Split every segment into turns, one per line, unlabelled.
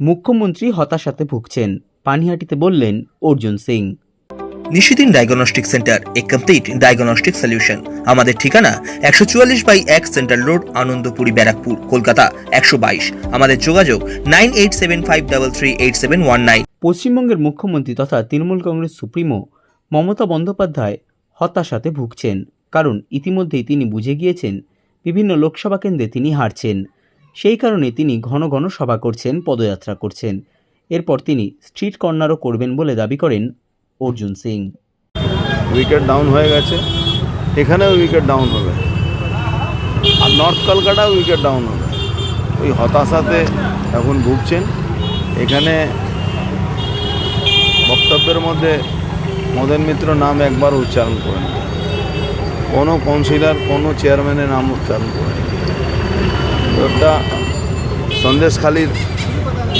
মুখ্যমন্ত্রী হতাশাতে ভুগছেন। পানিহাটিতে বললেন অর্জুন সিং।
নিশিদিন ডায়াগনস্টিক সেন্টার এ কমপ্লিট ডায়াগনস্টিক সলিউশন। আমাদের ঠিকানা একশো চুয়াল্লিশ বাই এক সেন্ট্রাল রোড আনন্দপুরি ব্যারাকপুর কলকাতা একশো বাইশ। আমাদের যোগাযোগ nine eight seven five double three eight seven one nine.
পশ্চিমবঙ্গের মুখ্যমন্ত্রী তথা তৃণমূল কংগ্রেস সুপ্রিমো মমতা বন্দ্যোপাধ্যায় হতাশাতে ভুগছেন। কারণ ইতিমধ্যেই তিনি বুঝে গিয়েছেন বিভিন্ন লোকসভা কেন্দ্রে তিনি হারছেন। সেই কারণে তিনি ঘন ঘন সভা করছেন, পদযাত্রা করছেন। এরপর তিনি স্ট্রিট কর্নারও করবেন বলে দাবি করেন অর্জুন সিং।
উইকেট ডাউন হয়ে গেছে। এখানেও উইকেট ডাউন হবে। আর নর্থ কলকাতাও উইকেট ডাউন হবে। ওই হতাশাতে এখন ভুগছেন। এখানে বক্তব্যের মধ্যে মদন মিত্র নাম একবার উচ্চারণ করেন কোনো কাউন্সিলর, কোনো চেয়ারম্যানের নাম উচ্চারণ করেন একটা সন্দেশখালীর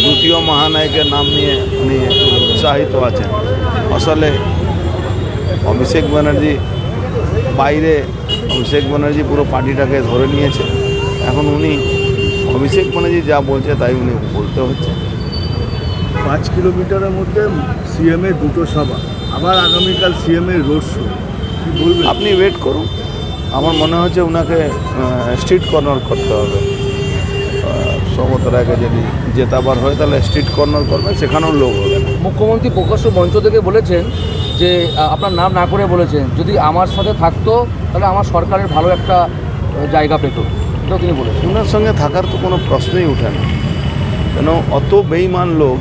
দ্বিতীয় মহানায়কের নাম নিয়ে উনি উৎসাহিত আছেন। আসলে অভিষেক ব্যানার্জি বাইরে অভিষেক ব্যানার্জি পুরো পার্টিটাকে ধরে নিয়েছে। এখন উনি অভিষেক ব্যানার্জি যা বলছে তাই উনি বলতে হচ্ছে।
পাঁচ কিলোমিটারের মধ্যে সিএম এর দুটো সভা। আবার আগামীকাল সিএম এর রোড শো
আপনি ওয়েট করুন। আমার মনে হচ্ছে ওনাকে স্ট্রিট কর্নার করতে হবে। সৌগত রায়কে যদি জেতাবার হয় তাহলে স্ট্রিট কর্নার করবে সেখানেও লোক হবে।
মুখ্যমন্ত্রী প্রকাশ্য মঞ্চ থেকে বলেছেন যে আপনার নাম না করে বলেছেন যদি আমার সাথে থাকতো তাহলে আমার সরকারের ভালো একটা জায়গা পেত। এটাও তিনি বলেছেন।
ওনার সঙ্গে থাকার তো কোনো প্রশ্নই ওঠে না। কেন অত বেইমান লোক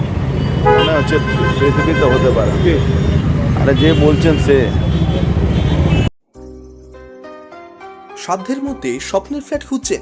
মনে হচ্ছে পৃথিবীতে হতে পারে। আরে যে বলছেন সে।
সাধ্যের মধ্যে স্বপ্নের ফ্ল্যাট খুঁজছেন।